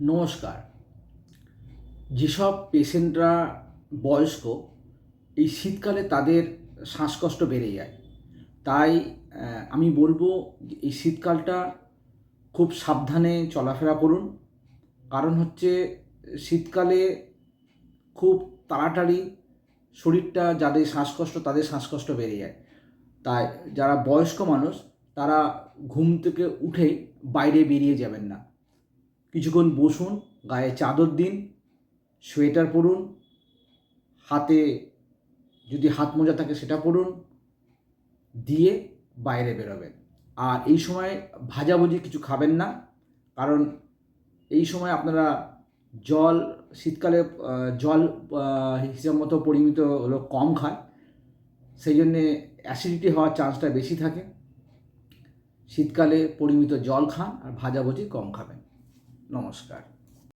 নমস্কার। যেসব পেশেন্টরা বয়স্ক, এই শীতকালে তাদের শ্বাসকষ্ট বেড়ে যায়। তাই আমি বলব এই শীতকালটা খুব সাবধানে চলাফেরা করুন। কারণ হচ্ছে, শীতকালে খুব তাড়াতাড়ি শরীরটা যাদের শ্বাসকষ্ট, তাদের শ্বাসকষ্ট বেড়ে যায়। তাই, যারা বয়স্ক মানুষ, তারা ঘুম থেকে উঠেই বাইরে বেরিয়ে যাবেন না। কিছুক্ষণ বসুন, গায়ে চাদর দিন, সোয়েটার পরুন, হাতে যদি হাত মোজা থাকে সেটা পরুন, দিয়ে বাইরে বেরোবেন। আর এই সময় ভাজাভুজি কিছু খাবেন না, কারণ এই সময় আপনারা জল, শীতকালে জল হিসাব মতো পরিমিত হলো কম খায়, সেই জন্যে অ্যাসিডিটি হওয়ার চান্সটা বেশি থাকে। শীতকালে পরিমিত জল খান আর ভাজাভুজি কম খাবেন। নমস্কার।